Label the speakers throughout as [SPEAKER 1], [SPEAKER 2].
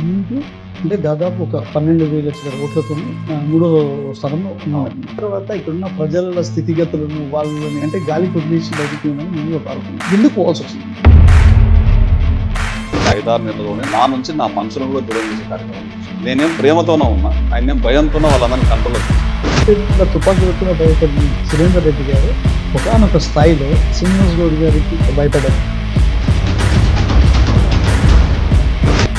[SPEAKER 1] ముందు అంటే దాదాపు ఒక పన్నెండు వేల ఓట్లతో మూడో స్థానంలో ఉన్నాడు తర్వాత ఇక్కడున్న ప్రజల స్థితిగతులను వాళ్ళని అంటే గాలి వదిలేసి బయటికి ఉన్నాను ముందు ఒక ఆరోపణ ఎందుకు పోవాల్సి వచ్చింది.
[SPEAKER 2] ఐదారు నెలలోనే నా నుంచి నా మనుషులను కూడా దూరం చేసే కార్యక్రమం. నేనేం ప్రేమతోనే ఉన్నా ఆయన భయంతోనే వాళ్ళందరినీ కంట్రోల్
[SPEAKER 1] ఇట్లా తుపాకీ వ్యక్తిగా భయపడిన సురేందర్ రెడ్డి గారు ఒకనొక స్థాయిలో శ్రీనివాస్ గౌడ్ గారికి భయపడ్డారు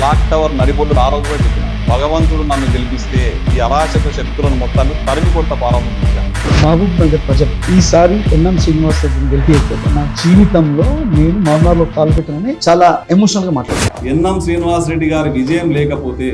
[SPEAKER 2] క్లాక్ టవర్ నడిబొడ్డు ఆ రోజు కూడా చెప్పిన. భగవంతుడు నన్ను గెలిపిస్తే ఈ అరాచక శక్తులను మొత్తాన్ని తరిమి కొట్ట ప్రారంభించాను
[SPEAKER 1] మహబూబ్ నగర్ ప్రజలు ఈసారి ఎన్ఎం శ్రీనివాస్ రెడ్డిని గెలిపించకపోతే నా జీవితంలో నేను మరణాల్లో పాల్గొట్టానని చాలా ఎమోషనల్గా మాట్లాడాను.
[SPEAKER 2] ఎన్ఎం శ్రీనివాస్ రెడ్డి గారి విజయం లేకపోతే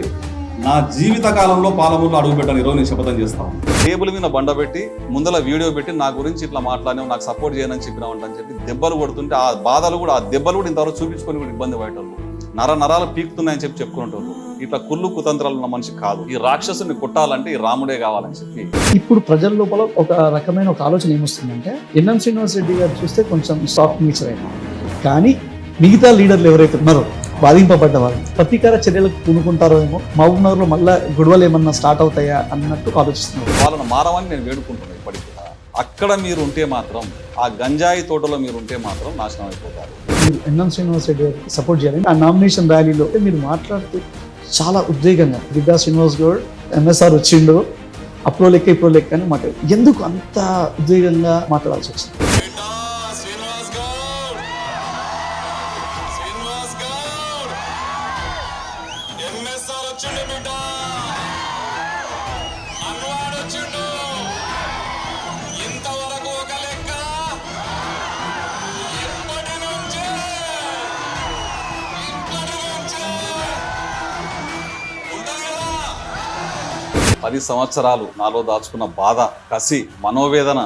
[SPEAKER 2] నా జీవిత కాలంలో పాలమూరులో అడుగుపెట్టాను ఈరోజు నేను శపథం చేస్తాను టేబుల్ మీద బండ పెట్టి ముందల వీడియో పెట్టి నా గురించి ఇట్లా మాట్లాడినావు నాకు సపోర్ట్ చేయనని చెప్పినావు అని చెప్పి దెబ్బలు కొడుతుంటే ఆ బాధలు కూడా ఆ దెబ్బలు కూడా ఇంతవరకు చూపించుకొని కూడా ఇబ్బంది పడేటోళ్ళు. నర నరాలు పీకుతున్నాయని చెప్పి చెప్పుకునేటోళ్ళు ఇట్లా కుళ్ళు కుతంత్రాలు ఉన్న మనిషి కాదు. ఈ రాక్షసుని కొట్టాలంటే ఈ రాముడే కావాలని చెప్పి.
[SPEAKER 1] ఇప్పుడు ప్రజల లోపల ఒక రకమైన ఒక ఆలోచన ఏమొస్తుందంటే ఎన్ఎం శ్రీనివాస్ రెడ్డి గారు చూస్తే కొంచెం సాఫ్ట్ నేచర్ అయినా. కానీ మిగతా లీడర్లు ఎవరైతే ఉన్నారో బాధింపబడ్డ వాళ్ళు ప్రతీకార చర్యలకు పూనుకుంటారో ఏమో మహబూబ్ నగర్లో మళ్ళీ గొడవలు ఏమన్నా స్టార్ట్ అవుతాయా అన్నట్టు ఆలోచిస్తున్నారు.
[SPEAKER 2] వాళ్ళని మారవని నేను వేడుకుంటున్నాను ఇప్పటికి కూడా. అక్కడ మీరు ఉంటే మాత్రం ఆ గంజాయి తోటలో మీరు ఉంటే మాత్రం నాశనం అయిపోతారు.
[SPEAKER 1] మీరు ఎన్ఎం శ్రీనివాస్ రెడ్డి గారికి సపోర్ట్ చేయాలని ఆ నామినేషన్ ర్యాలీలో మీరు మాట్లాడుతూ చాలా ఉద్వేగంగా బిడ్డా శ్రీనివాస్ గౌడ్ ఎంఎస్ఆర్ వచ్చిండు అప్రో లెక్క ఇప్పుడు లెక్క అని మాట్లాడు ఎందుకు అంత ఉద్వేగంగా మాట్లాడాల్సి వచ్చింది?
[SPEAKER 3] బిడ్డా. శ్రీనివాస్
[SPEAKER 2] పది సంవత్సరాలు నాలో దాచుకున్న బాధ కసి మనోవేదన.